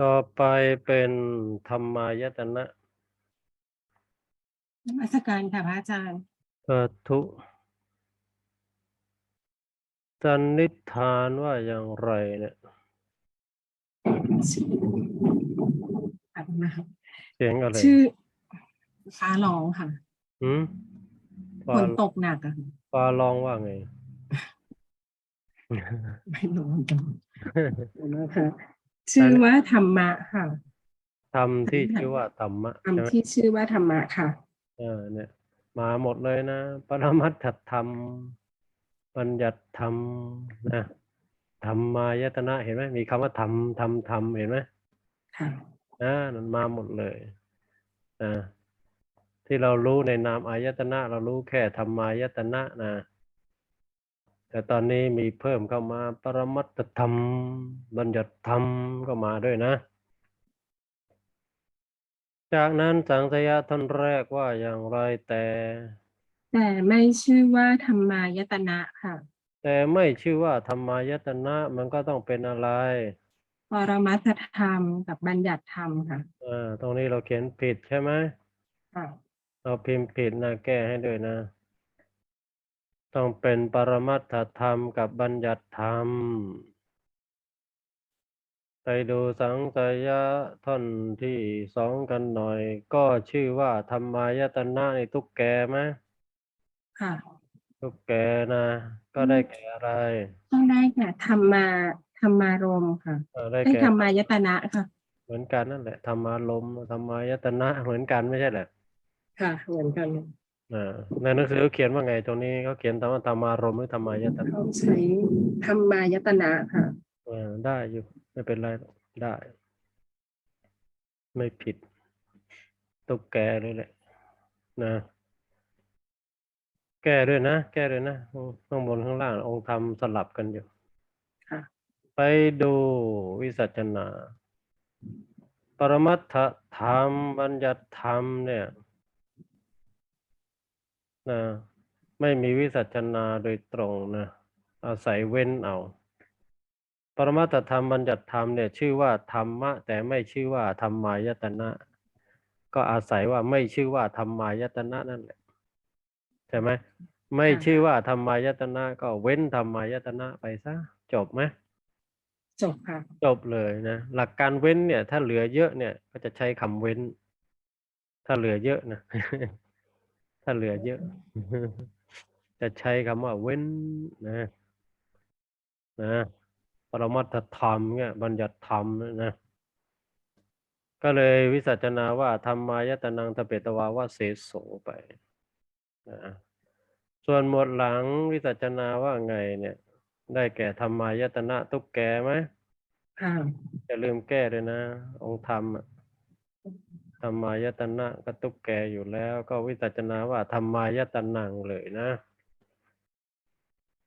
ต่อไปเป็นธรรมายตนะนมัสการค่ะพระอาจารย์ปทุสันนิษฐานว่าอย่างไรเนี่ยอ่านมาครับเสียงอะไรชื่อฟ้าร้องค่ะหืมฝฟ้านตกหนักอะค่ะฟ้าร้องว่าไง ไม่รู้เหมือนกันนะคะ ชื่อว่าธรรมะค่ะธรรมที่ชื่อว่าธรรมะธรรมใช่ไหมที่ชื่อว่าธรรมะค่ะ เออเนี่ย มาหมดเลยนะ ปรมัตถธรรมบัญญัติธรรมนะธรรมายตนะเห็นไหมมีคำว่าธรรมธรรมธรรมเห็นไหมค่ะนะนั่นมาหมดเลยนะที่เรารู้ในนามอายตนะ เรารู้แค่ธรรมายตนะนะ แต่ตอนนี้มีเพิ่มเข้ามาปรมัตถธรรม บัญญัติธรรมก็มาด้วยนะ จากนั้นสังสยะท่านแรกว่าอย่างไรแต่ แต่ไม่ชื่อว่าธรรมายตนะค่ะ แต่ไม่ชื่อว่าธรรมายตนะมันก็ต้องเป็นอะไรปรมัตถธรรมกับบัญญัติธรรมค่ะอ่าตรงนี้เราเขียนผิดใช่ไหมค่ะเราพิมพ์ผิดนะแก้ให้ด้วยนะ ต้องเป็นปรมัตถธรรมกับบัญญัติธรรม ไปดูสังสยะท่อนที่สองกันหน่อย ก็ชื่อว่าธรรมายตนะในทุกแกไหมค่ะทุกแกนะ ก็ได้แก่อะไร ต้องได้แก่ธรรมาธรรมารมณ์ค่ะเออได้ได้แก่ธรรมายตนะค่ะ เหมือนกันนั่นแหละธรรมารมณ์ธรรมายตนะเหมือนกันไม่ใช่เหรอ ค่ะ เหมือนกัน อ่าในหนังสือเขาเขียนว่าไงตรงนี้เขาเขียนธรรมธรรมารมณ์หรือธรรมายตนะเขาใช้ธรรมายตนะค่ะอ่าได้อยู่ไม่เป็นไรหรอกได้ ไม่ผิดตุ๊กแกเลยแหละนะ แก้ด้วยนะ แก้ด้วยนะข้างบนข้างล่าง องค์ธรรมสลับกันอยู่ค่ะไปดูวิสัชนา ปรมัตถธรรมบัญญัติธรรมเนี่ย นะไม่มีวิสัชนาโดยตรงนะอาศัยเว้นเอา ปรมัตถธรรมบัญญัติธรรมเนี่ยชื่อว่าธรรมะ แต่ไม่ชื่อว่าธรรมายตนะ ก็อาศัยว่าไม่ชื่อว่าธรรมายตนะนั่นแหละใช่ไหมไม่ค่ะชื่อว่าธรรมายตนะก็เว้นธรรมายตนะไปซะจบไหมจบค่ะจบเลยนะหลักการเว้นเนี่ย ถ้าเหลือเยอะเนี่ย ก็จะใช้คำเว้น ถ้าเหลือเยอะนะ ถ้าเหลือเยอะ จะใช้คำว่าเว้นนะนะปรมัตถธรรมเนี่ยบัญญัติธรรมเนี่ยนะก็เลยวิสัชนาว่าธรรมายตนังตะเปตวาว่าเสโสไปนะส่วนหมวดหลังวิสัชนาว่าไงเนี่ย ได้แก่ธรรมายตนะทุกแกไหมค่ะอย่าลืมแก้ด้วยนะ องค์ธรรมอะ ธรรมายตนะก็ตุกแกอยู่แล้ว ก็วิจัชนาว่าธรรมายตนังเลยนะ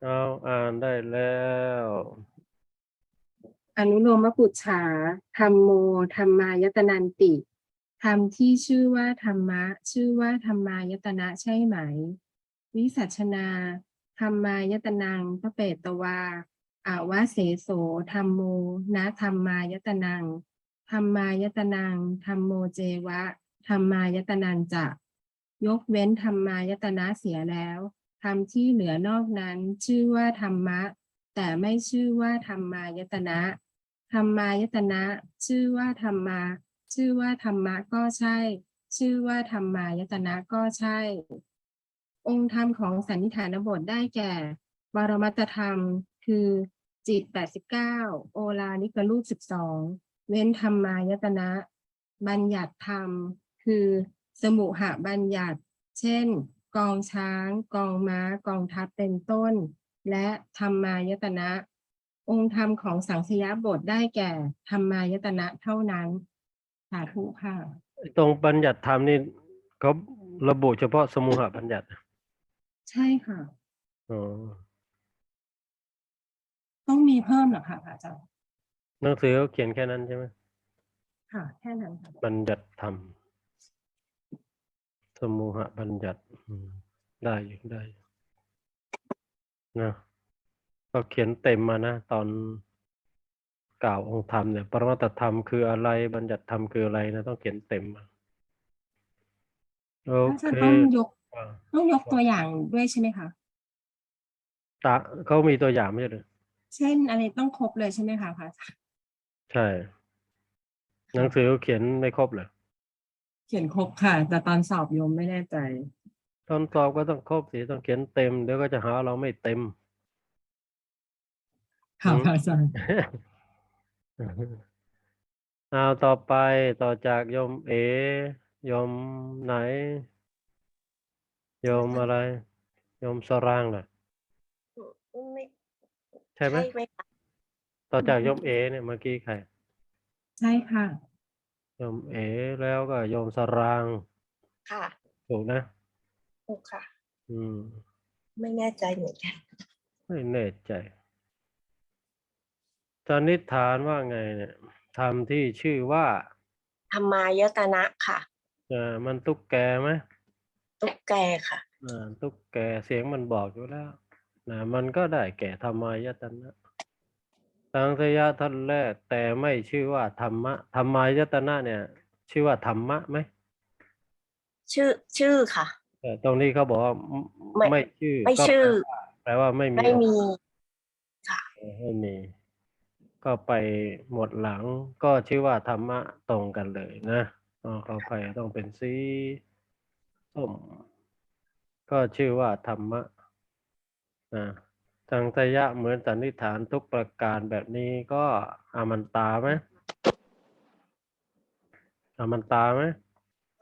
เอาอ่านได้แล้ว อนุโลมปุจฉาธรรมโมธรรมายตนันติธรรมที่ชื่อว่าธรรมะ ชื่อว่าธรรมายตนะใช่ไหม วิสัชนาธรรมายตนังพระเปตวาอาวาเสโสธรรมโมนะธรรมายตนัง ธรรมายตนังธรรมโมเจวะธรรมายตนันจะยกเว้นธรรมายตนะเสียแล้วธรรมที่เหลือนอกนั้นชื่อว่าธรรมะ แต่ไม่ชื่อว่าธรรมายตนะธรรมายตนะ ชื่อว่าธรรมา ชื่อว่าธรรมะก็ใช่ ชื่อว่าธรรมายตนะก็ใช่ องค์ธรรมของสันนิฐานบทได้แก่ปรมัตธรรม คือจิต 89 โอลานิกรูป 12 เว้นธรรมายตนะ บัญญัติธรรม คือสมุหบัญญัติ เช่น กองช้าง กองม้า กองทัพเป็นต้น และธรรมายตนะ องค์ธรรมของสังสยบทได้แก่ธรรมายตนะเท่านั้น สาธุค่ะ ตรงบัญญัติธรรมนี่เขาระบุเฉพาะสมุหบัญญัติใช่ค่ะ อ๋อ ต้องมีเพิ่มเหรอคะพระอาจารย์ หนังสือเขาเขียนแค่นั้นใช่ไหมค่ะ แค่นั้นค่ะบัญญัติธรรม สมุหบัญญัติอืมได้อยู่ได้อยู่นะก็เขียนเต็มมานะ ตอนกล่าวองค์ธรรมเนี่ย ปรมัตถธรรมคืออะไร บัญญัติธรรมคืออะไรนะ ต้องเขียนเต็มอะโอถ้าเคจะต้องยกอ่าต้องยกตัวอย่างด้วยใช่ไหมคะตาเขามีตัวอย่างไม่ใช่หรือเช่นอะไรต้องครบเลยใช่ไหมคะพระอาจารย์ ใช่ หนังสือเขาเขียนไม่ครบเหรอ เขียนครบค่ะ แต่ตอนสอบโยมไม่แน่ใจ ตอนสอบก็ต้องครบสิต้องเขียนเต็ม เดี๋ยวก็จะหาเราไม่เต็ม ค่ะอืมพระอาจารย์เอาต่อไปต่อจากโยมเอโยมไหนโยมอะไรโยมสรางเหรอไม่ใช่ไหมไหมคะ ต่อจากโยมเอ เนี่ยเมื่อกี้ใครใช่ค่ะโยมเอ แล้วก็โยมสรางค่ะถูกนะถูกค่ะ อืม ไม่แน่ใจเหมือนกันไม่แน่ใจสันนิษฐานว่าไงเนี่ยทำที่ชื่อว่าธรรมายตนะค่ะเอ่อมันตุ๊กแกไหมตุ๊กแกค่ะอ่าตุ๊กแกเสียงมันบอกอยู่แล้วนะมันก็ได้แก่ธรรมายตนะ สังสยะท่านแรก แต่ไม่ชื่อว่าธรรมะธรรมายตนะเนี่ย ชื่อว่าธรรมะไหมชื่อชื่อค่ะแต่ตรงนี้เขาบอกว่าไม่ไม่ไม่ชื่อไม่ก็ชื่อ แปลว่าไม่มีไม่มีเออไม่มี ก็ไปหมดหลังก็ชื่อว่าธรรมะตรงกันเลยนะอ๋อเขาไปต้องเป็นสีส้มก็ชื่อว่าธรรมะนะ สังสยะเหมือนสันนิษฐานทุกประการแบบนี้ก็อามันตาไหมอามันตาไหม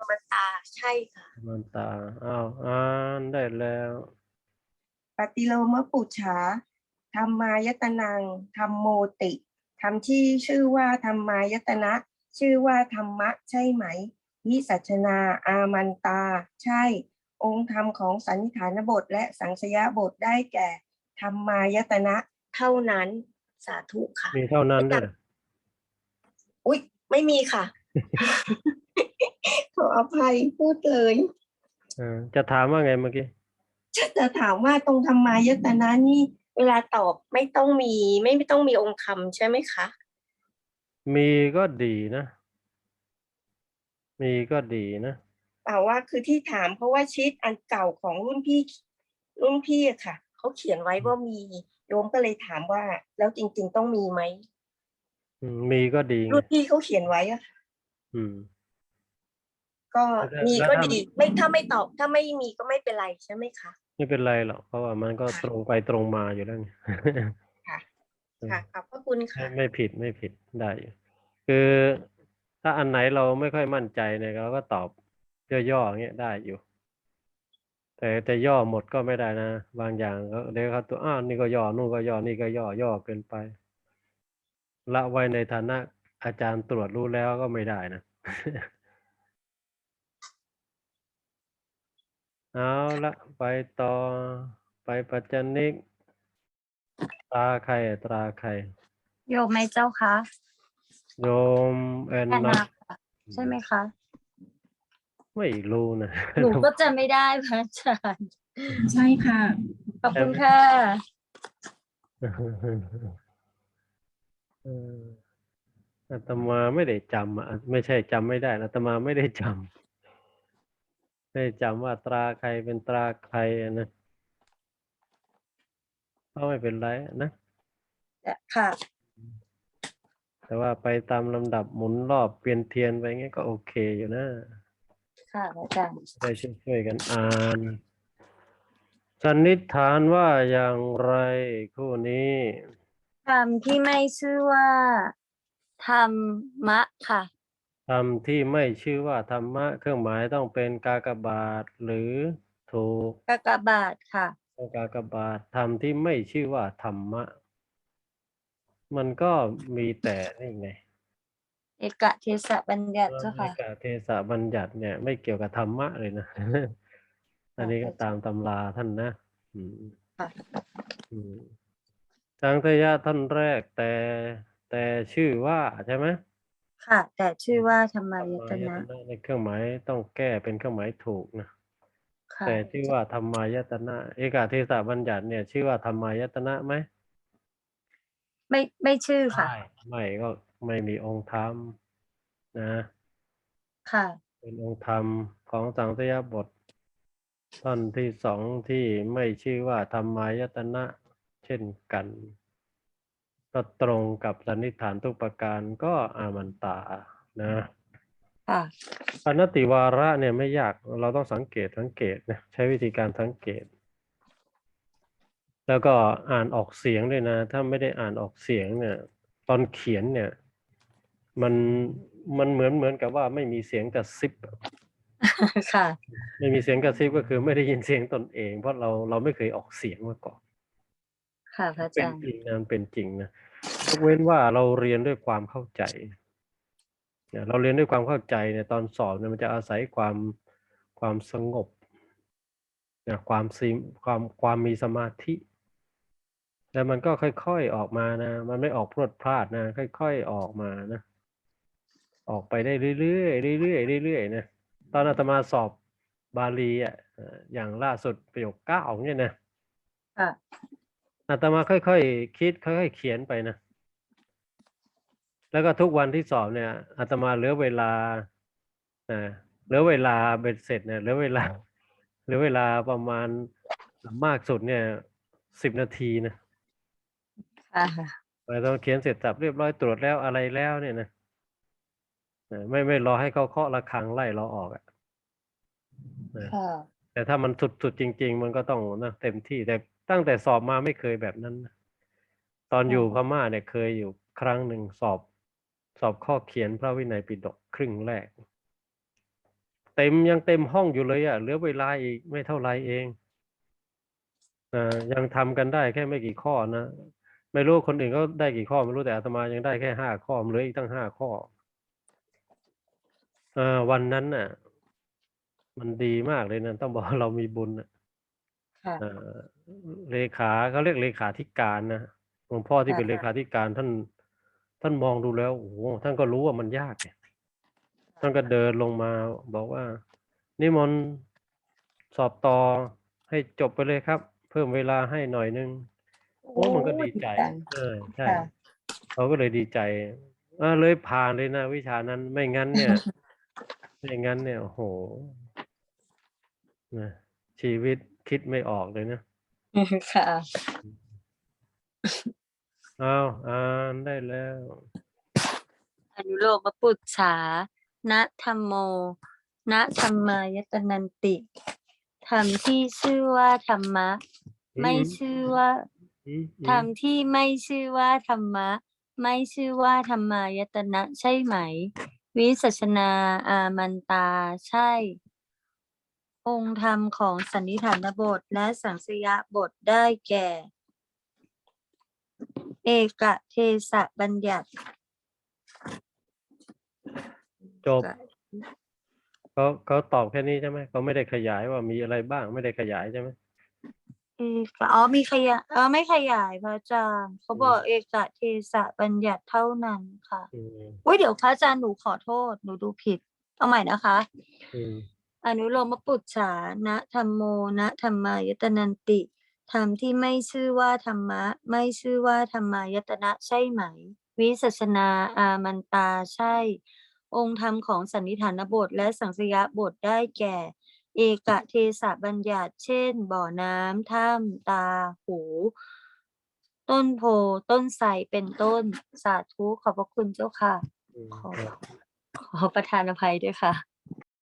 มันตาใช่ค่ะอามันตาอ้าวอ่านได้แล้ว ปฏิโลมปุจฉาธรรมายตนังธรรมโมติธรรมที่ชื่อว่าธรรมายตนะ ชื่อว่าธรรมะใช่ไหม วิสัชนาอามันตา ใช่ องค์ธรรมของสันนิฐานบทและสังสยบทได้แก่ ธรรมายตนะเท่านั้นสาธุค่ะ มีเท่านั้นด้วยเหรออุ๊ย ไม่มีค่ะ ขออภัยพูดเลยเออจะถามว่าไงเมื่อกี้จะจะถามว่าตรงธรรมายตนะนี่ เวลาตอบไม่ต้องมีไม่ไม่ต้องมีองค์ธรรมใช่ไหมคะ มีก็ดีนะ มีก็ดีนะแต่ว่าคือที่ถามเพราะว่าชีตอันเก่าของรุ่นพี่รุ่นพี่อะค่ะ เขาเขียนไว้ว่ามีโยมก็เลยถามว่า แล้วจริง ๆ ต้องมีไหมอืมมีก็ดีไงรุ่นพี่เขาเขียนไว้อะอืม ก็แล้วมีแล้วก็ถ้าดี ไม่ถ้าไม่ตอบ ถ้าไม่มีก็ไม่เป็นไรใช่ไหมคะไม่เป็นไรหรอกเพราะว่ามันก็ค่ะตรงไปตรงมาอยู่แล้วไงค่ะอืมค่ะขอบพระคุณไม่ค่ะไม่ผิดไม่ผิดได้อยู่คือถ้าอันไหนเราไม่ค่อยมั่นใจเนี่ยเราก็ตอบย่อๆอย่างเงี้ยได้อยู่ แต่แต่ย่อหมดก็ไม่ได้นะ บางอย่างก็เดี๋ยวเขาตัวอ้าวนี่ก็ย่อนู่นก็ย่อนี่ก็ย่อย่อเกินไป ละไว้ในฐานะอาจารย์ตรวจรู้แล้วก็ไม่ได้นะเอาละไปต่อไปปัจจนิก ตราใครอะตราใครโยมไหมเจ้าคะโยมแอนแอนนานาค่ะใช่ไหมคะ ไม่รู้นะหนูก็จะไม่ได้พระอาจารย์ใช่ค่ะ ขอบคุณค่ะเอออาตมาไม่ได้จำอะไม่ใช่จำไม่ได้นะอาตมาไม่ได้จำไม่ได้จำว่าตราใครเป็นตราใครอะนะก็ไม่เป็นไรนะค่ะ แต่ว่าไปตามลำดับหมุนรอบเปลี่ยนเทียนไปงี้ก็โอเคอยู่นะ ค่ะพระอาจารย์ได้ช่วยๆกันอ่าน สันนิษฐานว่าอย่างไรคู่นี้ธรรมที่ไม่ชื่อว่าธรรมะค่ะ ธรรมที่ไม่ชื่อว่าธรรมะ เครื่องหมายต้องเป็นกากบาทหรือถูกกากบาทค่ะ ต้องกากบาทธรรมที่ไม่ชื่อว่าธรรมะ มันก็มีแต่นี่ไง เอกเทศะบัญญัติเจ้าในค่ะกาเทศะบัญญัติเนี่ย ไม่เกี่ยวกับธรรมะเลยนะ อันนี้ก็ตามตำราท่านนะอืมค่ะอืมสังทยะท่านแรกแต่แต่ชื่อว่าใช่ไหมค่ะ แต่ชื่อว่าธรรมายตนะในเครื่องหมายต้องแก้เป็นเครื่องหมายถูกนะค่ะแต่ชื่อว่าธรรมายตนะ เอกาเทศะบัญญัติเนี่ย ชื่อว่าธรรมายตนะไหมไม่ไม่ชื่อค่ะใช่ไม่ก็ ไม่มีองค์ธรรมนะ ค่ะ เป็นองค์ธรรมของสังสยบทท่อนที่สองที่ไม่ชื่อว่าธรรมายตนะเช่นกัน ก็ตรงกับสันนิษฐานทุกประการก็อามันตานะค่ะปนติวาระเนี่ยไม่ยากเราต้องสังเกตสังเกตนะใช้วิธีการสังเกต แล้วก็อ่านออกเสียงด้วยนะ ถ้าไม่ได้อ่านออกเสียงเนี่ย ตอนเขียนเนี่ย มันมันเหมือนเหมือนกับว่าไม่มีเสียงกระซิบอะค่ะ ไม่มีเสียงกระซิบก็คือไม่ได้ยินเสียงตนเอง เพราะเราเราไม่เคยออกเสียงมาก่อน ค่ะพระอาเป็นจารย์จริงนะมันเป็นจริงนะยกเว้นว่าเราเรียนด้วยความเข้าใจเนี่ยเราเรียนด้วยความเข้าใจเนี่ยตอนสอบเนี่ยมันจะอาศัยความความสงบนะความซีมความความมีสมาธิ แล้วมันก็ค่อย ๆออกมานะ มันไม่ออกพรวดพลาดนะ ค่อย ๆออกมานะ ออกไปได้เรื่อยๆเรื่อยๆเรื่อยๆนะตอนอาตมาสอบบาลีอะเอ่ออย่างล่าสุดประโยคเก้าเนี่ยนะค่ะอาตมาค่อยๆคิดค่อยๆเขียนไปนะแล้วก็ทุกวันที่สอบเนี่ยอาตมาเหลือเวลาอ่าเหลือเวลาเบ็ดเสร็จเนี่ยเหลือเวลาเหลือเวลาประมาณมากสุดเนี่ยสิบนาทีนะค่ะไปต้องเขียนเสร็จสับเรียบร้อยตรวจแล้วอะไรแล้วเนี่ยนะเออ ไม่ไม่รอให้เขาเคาะระฆังไล่เราออกอะเออค่ะแต่ถ้ามันสุดๆจริง ๆ มันก็ต้องนะเต็มที่แต่ตั้งแต่สอบมาไม่เคยแบบนั้นนะตอนอยู่พม่าเนี่ยเคยอยู่ครั้งหนึ่งสอบ สอบข้อเขียนพระวินัยปิฎกครึ่งแรก เต็มยังเต็มห้องอยู่เลยอะเหลือเวลาอีกไม่เท่าไรเองอ่ายังทำกันได้แค่ไม่กี่ข้อนะไม่รู้คนอื่นก็ได้กี่ข้อไม่รู้แต่อาตมายังได้แค่ห้าข้อมันเหลืออีกตั้งห้าข้อ เอ่าวันนั้นน่ะ มันดีมากเลยนะ ต้องบอกว่าเรามีบุญน่ะ ค่ะ เอ่อ เลขาเขาเรียกเลขาธิการนะ หลวงพ่อที่เป็นค่ะเลขาธิการท่าน ท่านมองดูแล้ว โอ้โหท่านก็รู้ว่ามันยากเนี่ยท่านก็เดินลงมาบอกว่า นิมนต์ สอบต่อให้จบไปเลยครับ เพิ่มเวลาให้หน่อยนึงโอ้มันก็ดีใจ จัง เออ ใช่ ค่ะเขาก็เลยดีใจ เออ เลยผ่านเลยนะวิชานั้น ไม่งั้นเนี่ย ไม่งั้นเนี่ยโอ้โหนะชีวิตคิดไม่ออกเลยนะค่ะเอาอ่านได้แล้ว อนุโลมปุจฉานะธรรมโมนะธรรมายตนันติธรรมที่ชื่อว่าธรรมะ ไม่อืมชื่อว่าอืมอืมธรรมที่ไม่ชื่อว่าธรรมะ ไม่ชื่อว่าธรรมายตนะใช่ไหม วิสัชนาอามันตาใช่ องค์ธรรมของสันนิฐานบทและสังสยบทได้แก่ เอกเทศบัญญัติ จบเขาเขาตอบแค่นี้ใช่ไหมเขาไม่ได้ขยายว่ามีอะไรบ้างไม่ได้ขยายใช่ไหม เอกอ๋อมีขยายเออไม่ขยายพระอาจารย์เขาบอกเอกเทศบัญญัติเท่านั้นค่ะ อืมอุ้ยเดี๋ยวพระอาจารย์หนูขอโทษหนูดูผิด เอาใหม่นะคะ อืมอนุโลมปุจฉานะธรรมโมนะธรรมายตนันติธรรมที่ไม่ชื่อว่าธรรมะ ไม่ชื่อว่าธรรมายตนะใช่ไหม วิสัชนาอามันตาใช่ องค์ธรรมของสันนิฐานบทและสังสยบทได้แก่ เอกเทศบัญญัติ เช่น บ่อน้ำถ้ำตา หู ต้นโพ ต้นไทรเป็นต้น สาธุ ขอบพระคุณเจ้าค่ะอืมขอครับขอประทานอภัยด้วยค่ะ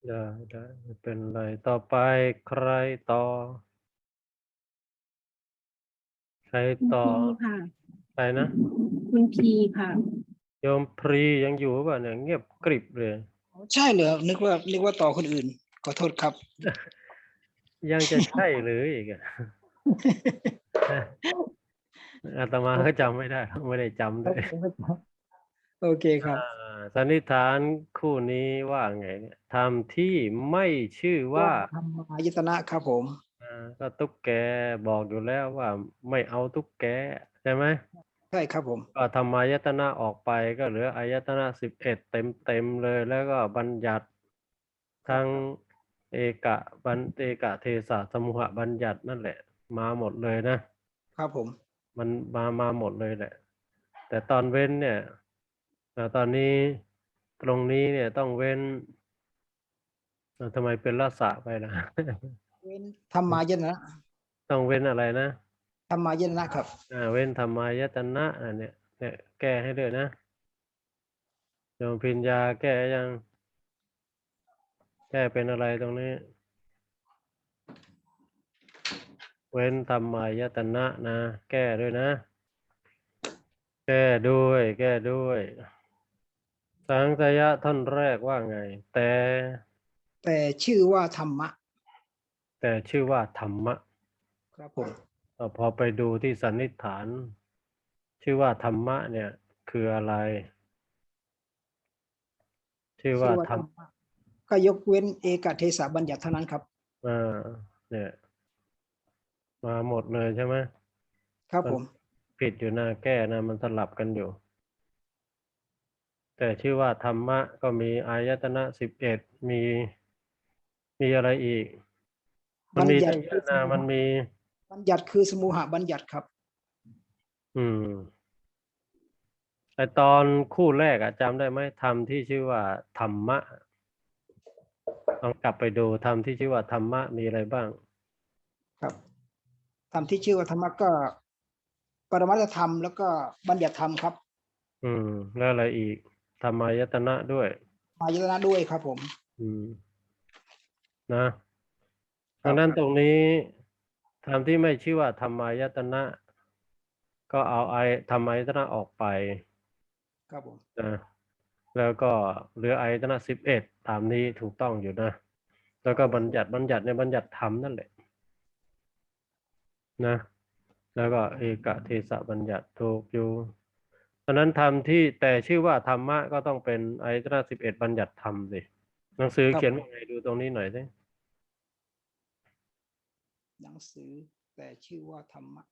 ได้ได้ไม่เป็นไรต่อไปใครต่อ ใครคุณต่อพีค่ะ ใครนะ คุณพีค่ะ โยมพรียังอยู่ป่ะเนี่ยเงียบกริบเลย ใช่เหรอนึกว่านึกว่าต่อคนอื่น ขอโทษครับ ยังจะใช่หรืออีกอะอาตมาก็จำไม่ได้ ไม่ได้จำด้วยโอเคครับอ่าสันนิษฐานคู่นี้ว่าไงเนี่ยทำที่ไม่ชื่อว่าธรรมายตนะครับผมอ่าก็ตุ๊กแกบอกอยู่แล้วว่าไม่เอาตุ๊กแกใช่ไหมใช่ครับผมก็ธรรมายตนะออกไปก็เหลืออายตนะสิบเอ็ดเต็มเต็มๆเลยแล้วก็บัญญัติทั้ง เอกะบัญเอกะเทศะสมุหะบัญญัตินั่นแหละ มาหมดเลยนะ ครับผม มันมามาหมดเลยแหละ แต่ตอนเว้นเนี่ยอ่าตอนนี้ตรงนี้เนี่ยต้องเว้นอ่าทำไมเป็นละสะไปล่ะเว้นธรรมายตนะ ต้องเว้นอะไรนะธรรมายตนะครับอ่าเว้นธรรมายตนะอะเนี่ยเนี่ยแก้ให้ด้วยนะโยมพิญญาแก้ยัง แก้เป็นอะไรตรงนี้ เว้นธรรมายตนะนะ แก้ด้วยนะ แก้ด้วย แก้ด้วย สังสยะท่อนแรกว่าไง แต่ แต่ชื่อว่าธรรมะ แต่ชื่อว่าธรรมะ ครับผมอ่าพอไปดูที่สันนิษฐาน ชื่อว่าธรรมะเนี่ย คืออะไร ชื่อว่าธรรมะ ก็ยกเว้นเอกเทศะบัญญัติเท่านั้นครับอ่าเนี่ย มาหมดเลยใช่ไหมครับผม ผิดอยู่หน้าแก้นะมันสลับกันอยู่ แต่ชื่อว่าธรรมะก็มีอายตนะสิบเอ็ดมีมีอะไรอีก มันมีบัญญัตั้ติงเยอะนะมันมี บัญญัติคือสมุหบัญญัติครับ อืมไอตอนคู่แรกอะจำได้ไหมธรรมที่ชื่อว่าธรรมะ ลองกลับไปดูธรรมที่ชื่อว่าธรรมะมีอะไรบ้าง ครับธรรมที่ชื่อว่าธรรมะก็ ปรมัตถธรรมแล้วก็บัญญัติธรรมครับ อืม แล้วอะไรอีกธรรมายตนะด้วยมายตนะด้วยครับ ผม อืม นะดังนั้นตรงนี้ธรรมที่ไม่ชื่อว่าธรรมายตนะ ก็เอาไอธรรมายตนะออกไป ครับผมนะ แล้วก็เหลือไอตนะสิบเอ็ดตามนี้ถูกต้องอยู่นะ แล้วก็บัญญัติบัญญัติในบัญญัติธรรมนั่นแหละนะ แล้วก็เอกเทศบัญญัติถูกอยู่เพราะนั้นธรรมที่แต่ชื่อว่าธรรมะก็ต้องเป็นไอตนะสิบเอ็ดบัญญัติธรรมสิหนังสือเขียนว่าไงดูตรงนี้หน่อยสิหนังสือแต่ชื่อว่าธรรมะ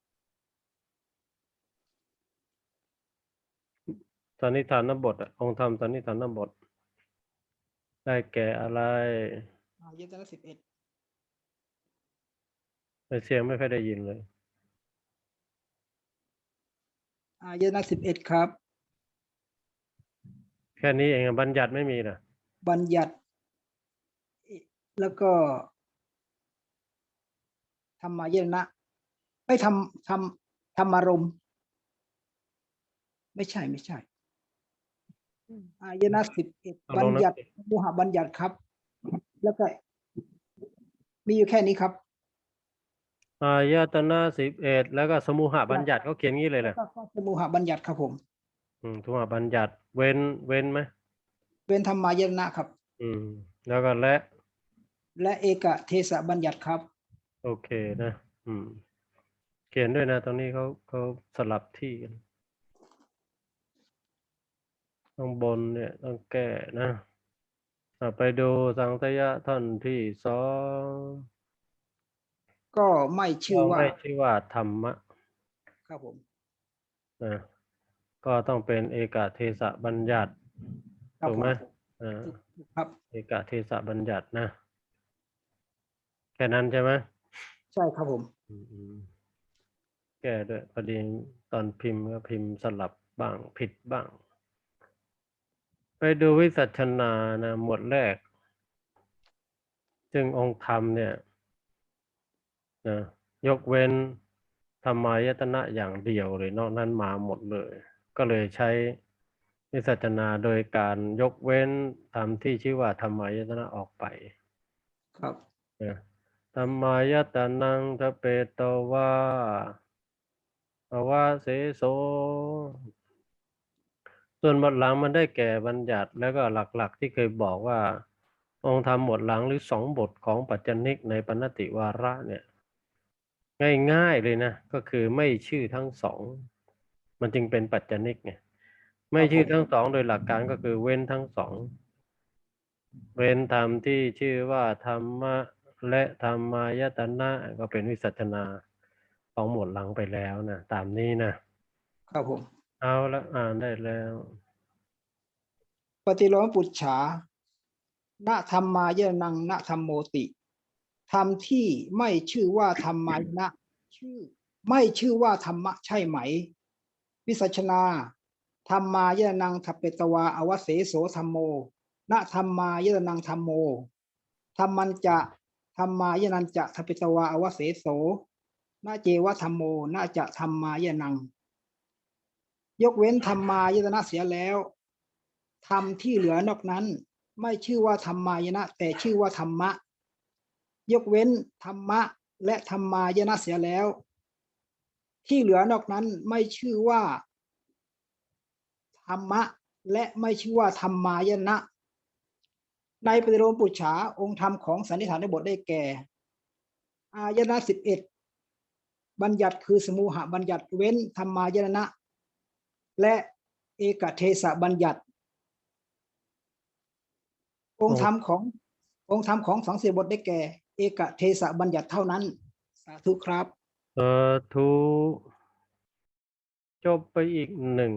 สันนิฐานบทอะองค์ธรรมสันนิฐานบท ได้แก่อะไรอายตนะสิบเอ็ดในเสียงไม่ค่อยได้ยินเลยอายตนะสิบเอ็ดครับ แค่นี้เองอะบัญญัติไม่มีนะบัญญัติ แล้วก็ธรรมายตนะไม่ทำทำธรรมารมณ์ไม่ใช่ไม่ใช่ อายตนะสิบเอ็ดเอาบัลญงนะญัติมุหบัญญัติครับ แล้วก็ มีอยู่แค่นี้ครับ อายตนะสิบเอ็ดแล้วก็สมุหบัญญัติเขาเขียนงี้เลยแล้วนะก็ข้อสมุหบัญญัติครับผมอืมสมุหบัญญัติ เว้นเว้นไหมเป็นธรรมายตนะครับ อืม แล้วก็และ และเอกเทศบัญญัติครับ โอเคนะ อืม เขียนด้วยนะตรงนี้เขาเขาสลับที่กัน ข้างบนเนี่ยต้องแก้นะอะไปดูสังสยะท่อนที่สองก็ไม่ชื่อว่าไม่ชื่อว่าธรรมะ ครับผมนะก็ต้องเป็นเอกเทศบัญญัติครับถูกผมไหมอ่าถูกครับ เอกเทศบัญญัตินะ แค่นั้นใช่ไหมใช่ครับผมอืมอืมแก้ด้วยพอดีตอนพิมพ์ก็พิมพ์สลับบ้างผิดบ้าง ไปดูวิสัชนานะหมวดแรก จึงองค์ธรรมเนี่ยนะยกเว้นธรรมายตนะอย่างเดียวเลยนอกนั้นมาหมดเลย ก็เลยใช้วิสัชนาโดยการยกเว้นธรรมที่ชื่อว่าธรรมายตนะออกไป ครับนะธรรมายตนังทะเปโตวาอวาเสโส ส่วนบทหลังมันได้แก่บัญญัติแล้วก็หลักๆที่เคยบอกว่า องค์ธรรมบทหลังหรือสองบทของปัจจนิกในปณติวาระเนี่ย ง่ายๆเลยนะ ก็คือไม่ชื่อทั้งสอง มันจึงเป็นปัจจนิกไงไม่ชื่อทั้งสองโดยหลักการก็คือเว้นทั้งสอง เว้นธรรมที่ชื่อว่าธรรมะและธรรมายตนะก็เป็นวิสัชนาของหมวดหลังไปแล้วนะตามนี้นะครับผม เอาละอ่านได้แล้ว ปฏิโลมปุจฉาณธรรมายนังณธรรมโมติธรรมที่ไม่ชื่อว่าธรรมายนะชื่อ ไม่ชื่อว่าธรรมะใช่ไหม วิสัชนาธรรมายนังทัปเปตวาอวเสโสธรรมโมนะธรรมายนังธรรมโมธรรมันจะธรรมายนันจะทัปเปตวาอวเสโสนาเจวะธรรมโมนาจะธรรมายนัง ยกเว้นธรรมายตนะเสียแล้วธรรมที่เหลือนอกนั้น ไม่ชื่อว่าธรรมายนะ แต่ชื่อว่าธรรมะ ยกเว้นธรรมะ และธรรมายนะเสียแล้ว ที่เหลือนอกนั้นไม่ชื่อว่าธรรมะ และไม่ชื่อว่าธรรมายนะ ในปฏิโลมปุจฉาองค์ธรรมของสันนิฐานในบทได้แก่ อายนะสิบเอ็ดบัญญัติคือสมุหบัญญัติเว้นธรรมายนะ และเอกเทศบัญญัติ องค์ธรรมขององค์ธรรมของสังเสบทได้แก่ เอกเทศบัญญัติเท่านั้น สาธุครับสาธุจบไปอีกหนึ่ง